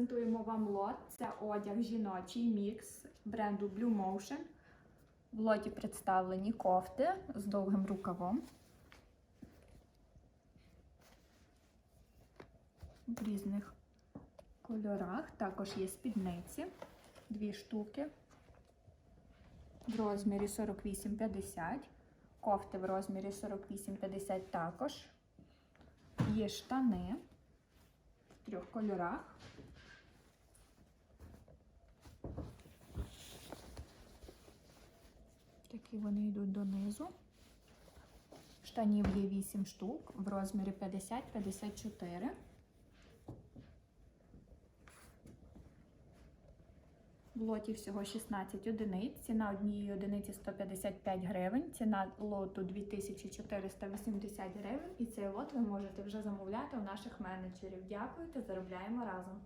презентуємо вам лот. Це одяг жіночий мікс бренду Blue Motion. В лоті представлені кофти з довгим рукавом. В різних кольорах. Також є спідниці, дві штуки в розмірі 48-50. Кофти в розмірі 48-50 також. Є штани в трьох кольорах. Такі вони йдуть донизу. Штанів є 8 штук в розмірі 50-54. В лоті всього 16 одиниць. Ціна однієї одиниці 155 гривень. Ціна лоту 2480 гривень. І цей лот ви можете вже замовляти у наших менеджерів. Дякую та заробляємо разом.